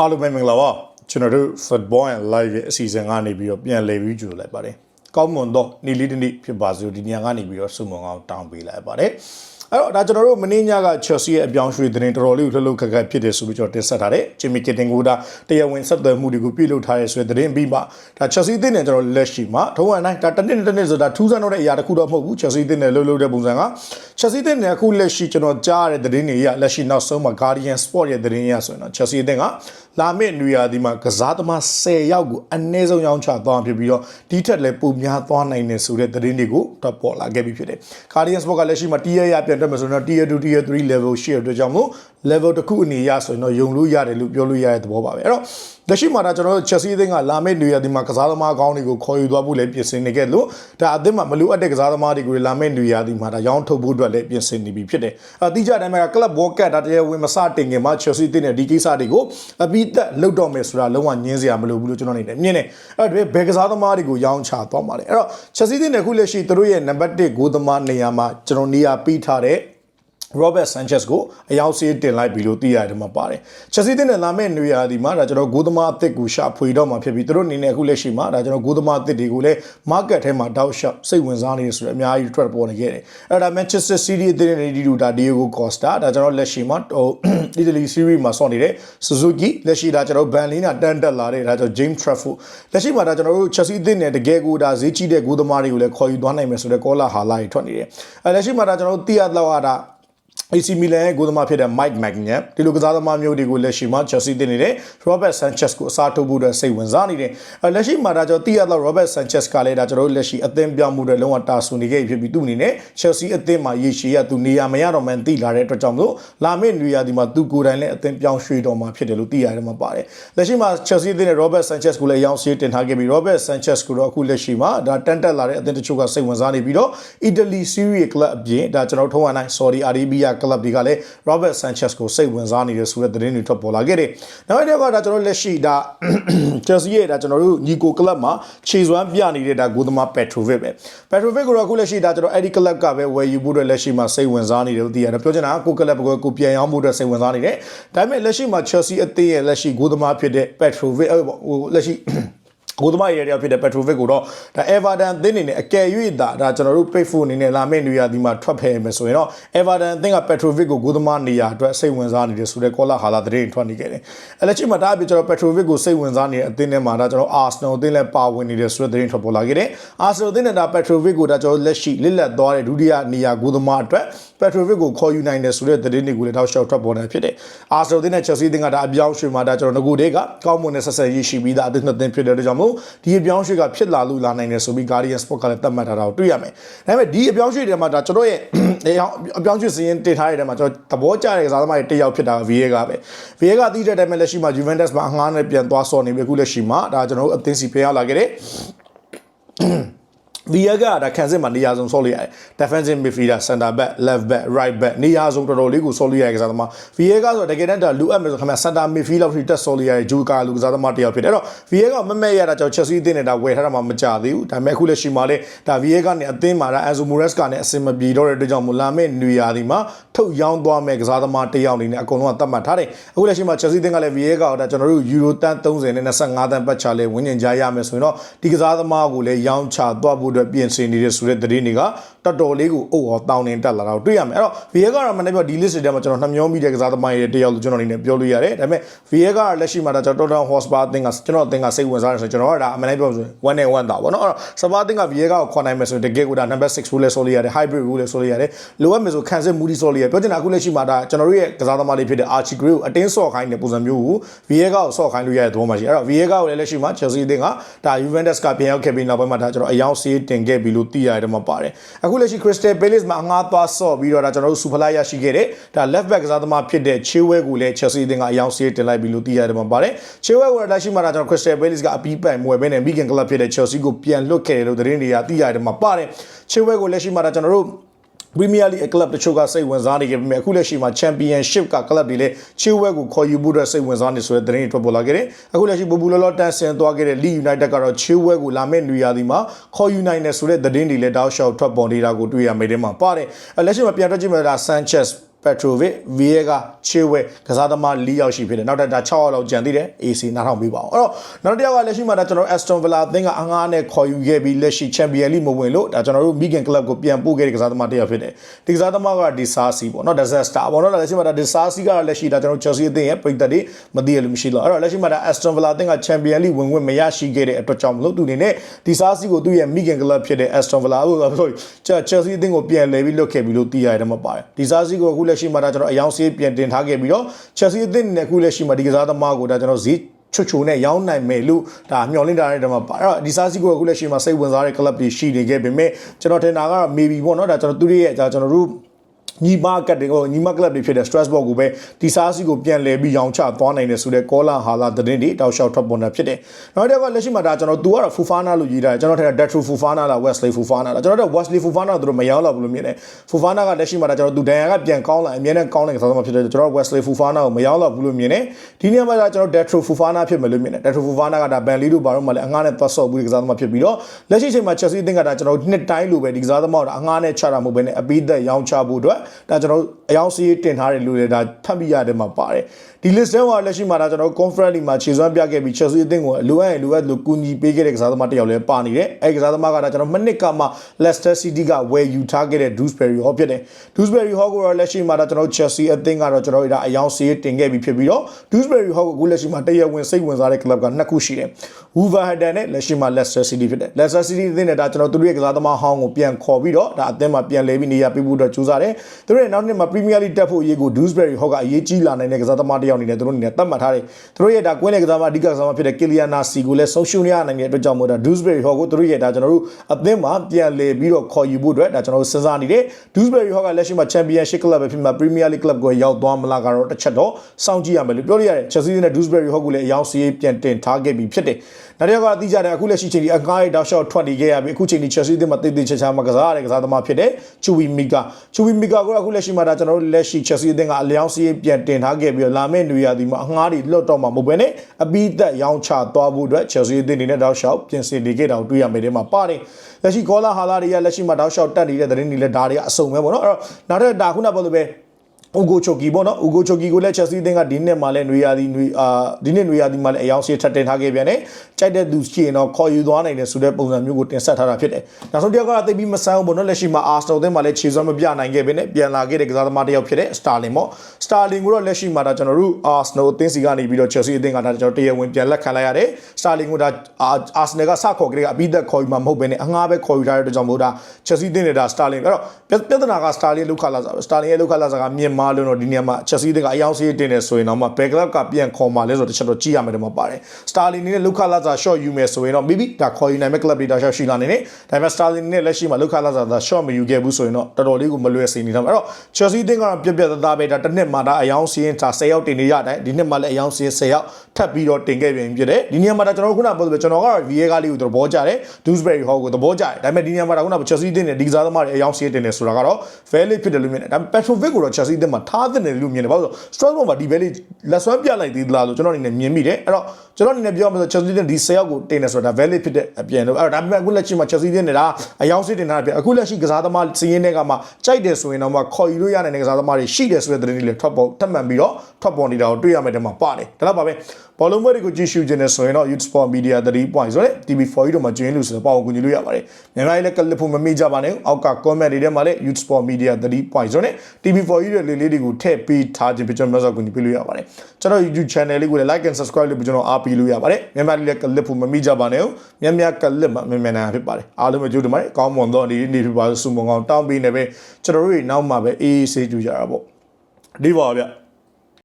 အားလုံးပဲမင်္ဂလာပါကျွန်တော်တို့ Football and Live ရဲ့အစီအစဉ်ကနေပြီးတော့ပြန်လည်ပြီးကြိုလိုက်ပါတယ်ကောင်းမွန်တော့နေ့လေးတစ်နေ့ဖြစ်ပါစို့ဒီညကနေပြီးတော့ဆုမွန်အောင်တောင်းပေးလိုက်ပါတယ်အဲ့တော့ဒါကျွန်တော်တို့မင်းညက Chelsea ရဲ့အပြောင်းရွှေ့တဲ့တော်တော်လေးကိုလှုပ်လှုပ်ခက်ခက်ဖြစ်တယ်ဆိုပြီးကျွန်တော်တင်ဆက်ထားတယ်ဂျင်မီကစ်တင်ကိုဒါတရားဝင်ဆက်သွယ်မှုတွေကိုပြုလုပ်ထားရဲဆိုတဲ့သတင်းပြီးမှဒါ Chelsea အသင်းနဲ့ကျွန်တော်လက်ရှိမှာထုံးဝအတိုင်းဒါတစ်နှစ်တစ်နှစ်ဆိုတာထူးဆန်းတော့တဲ့အရာတစ်ခုတော့မဟုတ်ဘူး Chelsea အသင်းနဲ့လှုပ်လှုပ်တဲ့ပုံစံက Chelsea အသင်းနဲ့အခုလက်ရှိကျွန်တော်ကြားရတဲ့သတင်းတွေရလက်ရှိနောက်ဆုံးမှာ Guardian Sport ရဲ့သတင်းရဆိုရင်တော့ Chelsea အသင်းက လာမယ့်နွေရာသီမှာကစားသမား10ယောက်ကိုအနည်းဆုံးရောင်းချသွားဖြစ်ပြီးတော့ဒီထက်လည်းပိုများသွားနိုင်တယ်ဆိုတဲ့သတင်းတွေကိုတော့ပေါ်လာခဲ့ပြီဖြစ်တယ်။ Guardian Sport ကလက်ရှိမှာ tier ရပြန်တက်မယ်ဆိုတော့ tier 2 tier 3 level ရှိတဲ့အတွက်ကြောင့်မို့ level တစ်ခုအနေရဆိုရင်တော့ယုံလို့ရတယ်လို့ပြောလို့ရတဲ့သဘောပါပဲအဲ့တော့ လက်ရှိမှာဒါကျွန်တော်တို့ Chelsea အသင်းကလာမယ့်နွေရာသီမှာကစားသမားကောင်းတွေကိုခေါ်ယူသွားဖို့လည်းပြင်ဆင်နေခဲ့လို့ဒါအသင်းမှာမလိုအပ်တဲ့ကစားသမားတွေကိုလာမယ့်နွေရာသီမှာဒါရောင်းထုတ်ဖို့အတွက်လည်းပြင်ဆင်နေပြီဖြစ်တယ်အတိအကျတိုင်းမှာ club world cup ဒါတရားဝင်မစတင်ခင်မှာ Chelsea အသင်းနဲ့ဒီကိစ္စတွေကိုအပြီးသက်လုပ်တော့မယ်ဆိုတာလုံးဝညင်းစရာမလိုဘူးလို့ကျွန်တော်အနေနဲ့မြင်တယ်အဲ့တော့ဘယ်ကစားသမားတွေကိုရောင်းချသွားမှာလဲအဲ့တော့ Chelsea အသင်းနဲ့အခုလက်ရှိသူတို့ရဲ့နံပါတ်1ဂိုးသမားနေရာမှာကျွန်တော်နေရာပေးထားတဲ့ Robert Sanchez ကိုအယောက်စီးတင်လိုက်ပြီလို့သိရတယ်မှာပါတယ်။ Chelsea တင်တဲ့လာမယ့်နွေရာသီမှာဒါကျွန်တော်ဂိုးသမားအသစ်ကိုရှာဖွေတော့မှာဖြစ်ပြီးသူတို့အနေနဲ့အခုလက်ရှိမှာဒါကျွန်တော်ဂိုးသမားအသစ်တွေကိုလည်း market ထဲမှာတောက်လျှောက်စိတ်ဝင်စားနေတယ်ဆိုတော့အများကြီး trade ပေါ်နေခဲ့တယ်။အဲ့ဒါ Manchester City အသင်းနဲ့ဒီတူဒါ Diego Costa ဒါကျွန်တော်လက်ရှိမှာဟို Italy Series မှာဆော့နေတဲ့ Suzuki လက်ရှိဒါကျွန်တော် Burnley နဲ့တန်တက်လာတဲ့ဒါကျွန်တော် James Trafford လက်ရှိမှာဒါကျွန်တော်တို့ Chelsea အသင်းနဲ့တကယ်ကိုဒါဈေးကြီးတဲ့ဂိုးသမားတွေကိုလည်းခေါ်ယူသွားနိုင်မယ်ဆိုတဲ့ call ဟာလာတွေထွက်နေတယ်။အဲ့လက်ရှိမှာဒါကျွန်တော်တို့သိရတော့ဒါ AC Milan ရဲ့ဂိုးသမားဖြစ်တဲ့ Mike Maignan ဒီလိုကစားသမားမျိုးတွေကိုလက်ရှိမှာ Chelsea တင်နေတဲ့ Robert Sanchez ကိုအစားထိုးဖို့အတွက်စိတ်ဝင်စားနေတယ်။အဲလက်ရှိမှာဒါကြောင့်သိရတော့ Robert Sanchez ကလည်းဒါကျွန်တော်တို့လက်ရှိအသင်းပြောင်းမှုတွေလုံးဝတာဆူနေခဲ့ဖြစ်ပြီးသူ့အနေနဲ့ Chelsea အသင်းမှာရေရှည်ရသူနေရာမရတော့မှန်းသိလာတဲ့အတွက်ကြောင့်မို့လာမယ့်နွေရာသီမှာသူကိုယ်တိုင်လည်းအသင်းပြောင်းရွှေ့တော်မှာဖြစ်တယ်လို့သိရတယ်မှာပါတယ်။လက်ရှိမှာ Chelsea အသင်းနဲ့ Robert Sanchez ကိုလည်းရောင်းစီးတင်ထားခဲ့ပြီး Robert Sanchez ကိုတော့အခုလက်ရှိမှာဒါတန်တက်လာတဲ့အသင်းတချို့ကစိတ်ဝင်စားနေပြီးတော့ Italy Serie A Club အပြင်ဒါကျွန်တော်ထုံးဝနိုင် Saudi Arabia Club တွေကလည်း Robert Sanchez ကိုစိတ်ဝင်စားနေတဲ့ဆိုတဲ့သတင်းတွေထွက်ပေါ်လာခဲ့တယ်။နောက်တစ်ခါဒါကျွန်တော်လက်ရှိဒါ Chelsea ရဲ့ဒါကျွန်တော်တို့ညီကို club မှာခြေစွမ်းပြနေတဲ့ဒါဂိုးသမား Petrovic ပဲ Petrovic ကိုတော့အခုလက်ရှိဒါကျွန်တော်အဲ့ဒီ club ကပဲဝယ်ယူဖို့အတွက်လက်ရှိမှာစိတ်ဝင်စားနေတယ်လို့သိရတယ်။ပြောချင်တာကကို club ကိုကိုပြန်ရောင်းဖို့အတွက်စိတ်ဝင်စားနေတယ်။ဒါပေမဲ့လက်ရှိမှာ Chelsea အသင်းရဲ့လက်ရှိဂိုးသမားဖြစ်တဲ့ Petrovic ဟိုလက်ရှိ ကိုသမားရရဖြစ်တဲ့ Petrovic ကိုတော့ဒါ Everton အသင်းအနေနဲ့အကယ်၍ဒါဒါကျွန်တော်တို့ pay for အနေနဲ့လာမယ့်နေရာဒီမှာထွက်ဖယ်မယ်ဆိုရင်တော့ Everton အသင်းက Petrovic ကိုကိုသမားနေရာအတွက်စိတ်ဝင်စားနေတယ်ဆိုတဲ့ call ဟာလာသတင်းထွက်နေခဲ့တယ်။အဲလက်ရှိမှာဒါအပြင်ကျွန်တော် Petrovic ကိုစိတ်ဝင်စားနေတဲ့အသင်းထဲမှာဒါကျွန်တော် Arsenal အသင်းလည်းပါဝင်နေတယ်ဆိုတဲ့သတင်းထွက်ပေါ်လာခဲ့တယ်။ Arsenal အသင်းနဲ့ဒါ Petrovic ကိုဒါကျွန်တော်လက်ရှိလစ်လက်သွားတဲ့ဒုတိယနေရာကိုသမားအတွက် Petrovic ကိုခေါ်ယူနိုင်တယ်ဆိုတဲ့သတင်းတွေကိုလည်းတောက်လျှောက်ထွက်ပေါ်နေဖြစ်တယ်။ Arsenal အသင်းနဲ့ Chelsea အသင်းကဒါအပြောင်းရွှေ့မှာဒါကျွန်တော်ငကိုတွေကကောင်းမွန်တဲ့ဆက်ဆက်ရေးရှိပြီးသားအသင်းနှစ်သင်းဖြစ်တဲ့အတွက်ကြောင့်မို့ဒီအပြောင်းရွှေ့ကဖြစ်လာလို့လာနိုင်တယ်ဆိုပြီး Guardian Sport ကလည်းသတ်မှတ်ထားတာကိုတွေ့ရမယ်။ဒါပေမဲ့ဒီအပြောင်းရွှေ့တွေမှာဒါကျွန်တော်ရဲ့အပြောင်းရွှေ့စရင်တင်ထားတဲ့တဲမှာကျွန်တော်သဘောကျတဲ့ကစားသမားတွေတစ်ယောက်ဖြစ်တာ VA ကပဲ။ VA ကတီးတဲ့တဲမှာလက်ရှိမှာ Juventus မှာအငှားနဲ့ပြန်သွားဆော်နေပြီအခုလက်ရှိမှာဒါကျွန်တော်တို့အသင်းစီပြန်ရောက်လာခဲ့တဲ့ VA ကဒါခံစစ်မှာနေရာဆုံးဆော့လို့ရတယ် defensive midfielder center back left back right back နေရာဆုံးတော်တော်လေးကိုဆော့လို့ရတဲ့ကစားသမား VA ကဆိုတကယ်တမ်းဒါလူအပ်မယ်ဆိုခင်ဗျ center midfielder ထိတက်ဆော့လို့ရတဲ့ဂျူကာလူကစားသမားတစ်ယောက်ဖြစ်တယ်အဲ့တော့ VA ကမမဲ့ရတာကြောင့် Chelsea အသင်းနဲ့ဒါဝယ်ထားတာမှမကြသေးဘူးဒါပေမဲ့အခုလက်ရှိမှာလေဒါ VA ကနေအသင်းမှာဒါ Enzo Moraes ကလည်းအစင်မပြေတော့တဲ့အတွက်ကြောင့်မလာမဲ့နွေရာသီမှာထုတ်ရောင်းသွားမဲ့ကစားသမားတစ်ယောက်အနေနဲ့အကုန်လုံးကသတ်မှတ်ထားတယ်အခုလက်ရှိမှာ Chelsea အသင်းကလည်း VA ကဒါကျွန်တော်တို့ Euro တန်း30နဲ့25တန်းပတ်ချလဲဝင်းကျင်ကြရမယ်ဆိုရင်တော့ဒီကစားသမားကိုလည်းရောင်းချသွားဖို့အတွက်ပြင်ဆင်နေတဲ့ဆိုတဲ့သတင်းတွေကတော်တော်လေးကိုအုပ်အောင်တောင်းနေတက်လာတော့တွေ့ရမယ်အဲ့တော့ VA ကတော့မနေ့ကဒီ list တွေထဲမှာကျွန်တော်နှမျောမိတဲ့ကစားသမားရဲ့တယောက်လို့ကျွန်တော်အနေနဲ့ပြောလို့ရတယ်ဒါပေမဲ့ VA ကလက်ရှိမှာဒါကျွန်တော် Tottenham Hotspur အသင်းကကျွန်တော်အသင်းကစိတ်ဝင်စားတယ်ဆိုကျွန်တော်ကဒါအမှန်တမ်းပြောဆိုရင်1 and 1တာပေါ့နော်အဲ့တော့စပါအသင်းက VA ကိုခေါ်နိုင်မယ်ဆိုရင်တကယ်ကိုဒါ number 6 rule လဲဆိုလို့ရတယ် hybrid rule လဲဆိုလို့ရတယ်လိုအပ်မယ်ဆိုခံစစ် moody ဆိုလို့ရတယ်ပြောချင်တာအခုလက်ရှိမှာဒါကျွန်တော်တို့ရဲ့ကစားသမားလေးဖြစ်တဲ့ Archie Gray ကိုအတင်းဆော့ခိုင်းတဲ့ပုံစံမျိုးကို VA ကိုဆော့ခိုင်းလို့ရတဲ့သဘောမှရှိအဲ့တော့ VA ကိုလည်းလက်ရှိမှာ Chelsea အသင်းကဒါ Juventus ကပြန်ရောက်ခဲ့ပြီးနောက်ပိုင်းမှာဒါကျွန်တော်အယောင်စီးတင်ခဲ့ပြီလို့သိရတယ်မှာပါတယ်အခုလက်ရှိ Crystal Palace မှာအငှားသွားဆော့ပြီးတော့ဒါကျွန်တော်တို့စူဖလာရရှိခဲ့တဲ့ဒါ left back ကစားသမားဖြစ်တဲ့ Chilwell ကိုလည်း Chelsea အသင်းကအယောင်စီးတင်လိုက်ပြီလို့သိရတယ်မှာပါတယ် Chilwell ကိုလက်ရှိမှာဒါကျွန်တော် Crystal Palace ကအပီးပိုင်မွယ်ပဲနဲ့ Migan Club ဖြစ်တဲ့ Chelsea ကိုပြန်လွတ်ခဲ့တယ်လို့သတင်းတွေကသိရတယ်မှာပါတယ် Chilwell ကိုလက်ရှိမှာဒါကျွန်တော်တို့ Premier League ကလပ်တချို့ကစိတ်ဝင်စားနေကြပြီအခုလက်ရှိမှာ Championship ကကလပ်တွေလည်းချီဝက်ကိုခေါ်ယူဖို့အတွက်စိတ်ဝင်စားနေဆိုတဲ့သတင်းတွေထွက်ပေါ်လာခဲ့တယ်အခုလက်ရှိဘူဘူလောလောတန်ဆင်သွားခဲ့တဲ့ Leeds United ကတော့ချီဝက်ကိုလာမယ့်နွေရာသီမှာခေါ်ယူနိုင်တယ်ဆိုတဲ့သတင်းတွေလည်းတောက်လျှောက်ထွက်ပေါ်နေတာကိုတွေ့ရမိတယ်မှာပါတယ်လက်ရှိမှာပြန်ထွက်ကြည့်မယ်ဒါ Sanchez Petrovic, Viega, Chewe ကစားသမား၄ယောက်ရှိဖြစ်တယ်နောက်ထပ်ဒါ6ယောက်လောက်ကြံသေးတယ် AC နားထောင်ပေးပါအောင်အဲ့တော့နောက်တစ်ယောက်ကလက်ရှိမှာဒါကျွန်တော် Aston Villa အသင်းကအငားနဲ့ခေါ်ယူခဲ့ပြီးလက်ရှိ Champion League မဝင်လို့ဒါကျွန်တော်တို့ Migan Club ကိုပြန်ပို့ခဲ့တဲ့ကစားသမားတစ်ယောက်ဖြစ်တယ်ဒီကစားသမားက Disasi ပေါ့နော် Disaster ပေါ့နော်လက်ရှိမှာဒါ Disasi ကလက်ရှိဒါကျွန်တော် Chelsea အသင်းရဲ့ပြည်သက်တွေမသိရလို့မရှိလို့အဲ့တော့လက်ရှိမှာဒါ Aston Villa အသင်းက Champion League ဝင်ဝင်မရရှိခဲ့တဲ့အတွက်ကြောင့်မလို့သူအနေနဲ့ Disasi ကိုသူ့ရဲ့ Migan Club ဖြစ်တဲ့ Aston Villa ကို sorry Chelsea အသင်းကိုပြန်လဲပြီးလွတ်ခဲ့ပြီးလို့သိရတယ်မှာပါတယ် Disasi ကိုအခုလက်ရှိမှာဒါကျွန်တော်အယောင်စီးပြန်တင်ထားခဲ့ပြီးတော့ Chelsea အသင်းနဲ့အခုလက်ရှိမှာဒီကစားသမားကိုဒါကျွန်တော်ဈေးချွတ်ချိုနဲ့ရောင်းနိုင်မယ်လို့ဒါမျှော်လင့်ထားတဲ့တဲမှာပါအဲ့တော့ဒီစားစီကိုအခုလက်ရှိမှာစိတ်ဝင်စားတဲ့ club တွေရှိနေခဲ့ပေမဲ့ကျွန်တော်ထင်တာကတော့ maybe ပေါ့နော်ဒါကျွန်တော်သူတို့ရဲ့ဒါကျွန်တော်တို့ ညီမကတ်တွေဟိုညီမကလပ်တွေဖြစ်တဲ့ Strasbourg ကိုပဲဒီစားစီကိုပြန်လဲပြီးရောင်းချသွားနိုင်တယ်ဆိုတဲ့ကောလာဟာလာသတင်းတွေတောက်လျှောက်ထွက်ပေါ်နေတာဖြစ်တယ်။နောက်တစ်ခါလက်ရှိမှာဒါကျွန်တော်သူကတော့ Fufana လို့ရေးထားတယ်ကျွန်တော်ထင်တာ Detro Fufana လား Wesley Fufana လားကျွန်တော်တို့ Wesley Fufana တို့မရောင်းတော့ဘူးလို့မြင်တယ်။ Fufana ကလက်ရှိမှာဒါကျွန်တော်သူဒန်ယာကပြန်ကောင်းလာအမြဲတမ်းကောင်းတဲ့ကစားသမားဖြစ်တယ်ကျွန်တော် Wesley Fufana ကိုမရောင်းတော့ဘူးလို့မြင်တယ်။ဒီနေရာမှာဒါကျွန်တော် Detro Fufana ဖြစ်မယ်လို့မြင်တယ်။ Detro Fufana ကဒါဘန်လီတို့ဘာလို့မှလည်းအငားနဲ့ပတ်ဆော့ဘူးဒီကစားသမားဖြစ်ပြီးတော့လက်ရှိအချိန်မှာ Chelsea အသင်းကဒါကျွန်တော်နှစ်တိုင်းလိုပဲဒီကစားသမားကိုအငားနဲ့ချတာမဟုတ်ဘဲနဲ့အပိသက်ရောင်းချဖို့အတွက်ဒါကျွန်တော်အယောင်စီးတင်ထားတယ်လို့လည်းဒါဖတ်မိရတယ်မှာပါတယ်ဒီ list ထဲမှာလက်ရှိမှာဒါကျွန်တော် conference မှာခြေစွမ်းပြခဲ့ပြီး Chelsea အသင်းကိုလိုအပ်ရင်လိုအပ်လို့ကူညီပေးခဲ့တဲ့ကစားသမားတစ်ယောက်လည်းပါနေတယ်အဲဒီကစားသမားကဒါကျွန်တော်မနစ်ကမှ Leicester City ကဝယ်ယူထားခဲ့တဲ့ Dewsbury Hall ဖြစ်တယ် Dewsbury Hall ကိုတော့လက်ရှိမှာဒါကျွန်တော် Chelsea အသင်းကတော့ကျွန်တော်တို့ဒါအယောင်စီးတင်ခဲ့ပြီးဖြစ်ပြီးတော့ Dewsbury Hall ကိုအခုလက်ရှိမှာတရဝင်စိတ်ဝင်စားတဲ့ club ကနှစ်ခုရှိတယ် Wolverhampton နဲ့လက်ရှိမှာ Leicester City ဖြစ်တယ် Leicester City အသင်းနဲ့ဒါကျွန်တော်တို့ရဲ့ကစားသမားဟောင်းကိုပြန်ခေါ်ပြီးတော့ဒါအသင်းမှာပြန်လဲပြီးနေရာပေးဖို့အတွက်ကြိုးစားတယ်သူတို့ရဲ့နောက်နှစ်မှာ Premier League တက်ဖို့အရေးကို Dewsbury Hall ကအရေးကြီးလာနိုင်တဲ့ကစားသမားတစ်ယောက်အနေနဲ့သူတို့အနေနဲ့သတ်မှတ်ထားတယ်သူတို့ရဲ့ဒါကွင်းလေကစားသမားအဓိကကစားသမားဖြစ်တဲ့ Kylian Nasi ကိုလည်းဆုံးရှုံးရနိုင်တဲ့အတွက်ကြောင့်မို့ဒါ Dewsbury Hall ကိုသူတို့ရဲ့ဒါကျွန်တော်တို့အသင်းမှာပြန်လဲပြီးတော့ခေါ်ယူဖို့အတွက်ဒါကျွန်တော်တို့စဉ်းစားနေတယ် Dewsbury Hall ကလက်ရှိမှာ Championship Club ပဲဖြစ်မှာ Premier League Club ကိုရောက်သွားမလားကတော့တစ်ချက်တော့စောင့်ကြည့်ရမယ်လို့ပြောလို့ရတယ် Chelsea နဲ့ Dewsbury Hall ကိုလည်းအယောင်စီးပြန်တင်ထားခဲ့ပြီးဖြစ်တယ်နောက်တစ်ယောက်ကသိကြတယ်အခုလက်ရှိချိန်ဒီအကားရဲ့တောက်လျှောက်ထွက်နေခဲ့ရပြီအခုချိန်ဒီ Chelsea အသင်းမှာတည်တည်ချာချာမှာကစားရတဲ့ကစားသမားဖြစ်တဲ့ Chuwi Mika Chuwi Mika ကိုအခုလက်ရှိမှာဒါကျွန်တော်တို့လက်ရှိ Chelsea အသင်းကအလျောင်းစီးပြန်တင်ထားခဲ့ပြီးတော့လာမယ့်နေရာဒီမှာအငှားတွေလွတ်တော့မှာမဟုတ်ဘဲနဲ့အပိသက်ရောင်းချသွားဖို့အတွက် Chelsea အသင်းအနေနဲ့တောက်လျှောက်ပြင်ဆင်နေခဲ့တာကိုတွေ့ရမယ်ဒီမှာပါတယ်လက်ရှိကောလာဟာလာတွေကလက်ရှိမှာတောက်လျှောက်တက်နေတဲ့သတင်းတွေလည်းဒါတွေကအစုံပဲပေါ့နော်အဲ့တော့နောက်ထပ်ဒါခုနပြောလို့ပဲ ဥဂိုချိုကီပေါ့နော်ဥဂိုချိုကီကိုလည်းချက်စီးသင်းကဒီနှစ်မှာလည်းနွေရာသီနွေအာဒီနှစ်နွေရာသီမှာလည်းအယောင်စီထပ်တင်ထားခဲ့ပြန်တယ်ကြိုက်တဲ့သူရှိရင်တော့ခေါ်ယူသွားနိုင်တယ်ဆိုတဲ့ပုံစံမျိုးကိုတင်ဆက်ထားတာဖြစ်တယ်နောက်ဆုံးတစ်ယောက်ကသိပြီးမဆန်းဘူးပေါ့နော်လက်ရှိမှာအာစနယ်အသင်းမှာလည်းခြေစွမ်းမပြနိုင်ခဲ့ပဲနဲ့ပြန်လာခဲ့တဲ့ကစားသမားတစ်ယောက်ဖြစ်တဲ့စတာလင်ပေါ့စတာလင်ကိုတော့လက်ရှိမှာဒါကျွန်တော်တို့အာစနယ်အသင်းစီကနေပြီးတော့ချက်စီအသင်းကဒါကျွန်တော်တရားဝင်ပြန်လက်ခံလိုက်ရတယ်စတာလင်ကိုဒါအာစနယ်ကစခေါ်ကြတဲ့အပြီးသက်ခေါ်ယူမှာမဟုတ်ပဲနဲ့အငှားပဲခေါ်ယူထားတဲ့အတွက်ကြောင့်မို့ဒါချက်စီအသင်းနဲ့ဒါစတာလင်အဲ့တော့ပြဿနာကစတာလင်လောက်ခလာစားစတာလင်ရဲ့လောက်ခလာစားကမြင်မာလို့တော့ဒီနေရာမှာချက်စီးတဲ့အယောင်စီးတင်နေဆိုရင်တော့မှဘယ်ကလပ်ကပြန်ခေါ်มาလဲဆိုတော့တစ်ချက်တော့ကြည့်ရမယ်ဒီမှာပါတယ်စတာလင်နဲ့လုခလာဇာ short ယူမယ်ဆိုရင်တော့ maybe ဒါခေါ်ယူနိုင်မဲ့ club တွေဒါ short ရှိလာနေနေဒါပေမဲ့စတာလင်နဲ့လက်ရှိမှာလုခလာဇာဒါ short မယူခဲ့ဘူးဆိုရင်တော့တော်တော်လေးကိုမလွယ်စေနေတော့အဲ့တော့ Chelsea တင်းကတော့ပြက်ပြက်သားသားပဲဒါတစ်နှစ်မှာဒါအယောင်စီးရင်ဒါ10ရောက်တင်နေရတိုင်းဒီနှစ်မှာလည်းအယောင်စီးရင်10ရောက်ထပ်ပြီးတော့တင်ခဲ့ပြန်ဖြစ်တယ်ဒီနေရာမှာဒါကျွန်တော်ခုနပြောသလိုကျွန်တော်ကတော့ VA ကလေးကိုသဘောကျတယ် Dewsbury Hall ကိုသဘောကျတယ်ဒါပေမဲ့ဒီနေရာမှာဒါခုန Chelsea တင်းနဲ့ဒီကစားသမားတွေအယောင်စီးတင်နေဆိုတာကတော့ valid ဖြစ်တယ်လို့မြင်တယ်ဒါပေမဲ့ Petrovic ကိုတော့ Chelsea တင်းမှာထားတဲ့တယ်လို့မြင်တယ်ဘာလို့လဲ Strasbourg မှာဒီ valid လက်စွမ်းပြလိုက်သေးသလားလို့ကျွန်တော်အနေနဲ့မြင်မိတယ်အဲ့တော့ ကျွန်တော်အနေနဲ့ပြောရမယ်ဆို Chelsea တင်းဒီ10ရောက်ကိုတင်နေဆိုတာဒါ valid ဖြစ်တဲ့အပြင်လို့အဲ့တော့ဒါပေမဲ့အခုလက်ရှိမှာ Chelsea တင်းနေတာအယောင်စီးတင်ထားတယ်အခုလက်ရှိကစားသမားစီးရင်တွေကမှကြိုက်တယ်ဆိုရင်တော့မှခေါ်ယူလို့ရနိုင်တဲ့ကစားသမားတွေရှိတယ်ဆိုတဲ့သတင်းတွေလည်းထွက်ပေါ်ထပ်မံပြီးတော့ထွက်ပေါ်နေတာကိုတွေ့ရမယ်တဲ့မှာပါတယ်ဒါတော့ပါပဲဘောလုံးပွဲတွေကိုကြည့်ရှုခြင်းနဲ့ဆိုရင်တော့ Youth Sport Media 3 point ဆိုတဲ့ TV4 တို့မှာကျွင်းလို့ဆိုတော့ပေါ့ကိုကူညီလို့ရပါတယ်မြန်မာပြည်လည်းကလစ်ဖို့မမေ့ကြပါနဲ့အောက်က comment တွေထဲမှာလည်း Youth Sport Media 3 point ဆိုတဲ့ TV4 ရဲ့လေးလေးတွေကိုထည့်ပေးထားခြင်းဖြစ်ကျွန်တော်မျိုးစောကူညီပေးလို့ရပါတယ်ကျွန်တော် YouTube channel လေးကိုလည်း like and subscribe လုပ်ပြီးကျွန်တော်အားပေးလို့ရပါတယ်မြန်မာပြည်လည်းကလစ်ဖို့မမေ့ကြပါနဲ့မြန်မြန်ကလစ်မှာမြန်မြန်နာဖြစ်ပါတယ်အားလုံးပဲကြိုးတင်ပါတယ်ကောင်းမွန်သောဒီနေ့ဖြစ်ပါစုံမကောင်းတောင်းပေးနေပဲကျွန်တော်တို့နောက်မှပဲအေးအေးဆေးကြကြတာပေါ့ဒီပါဗျ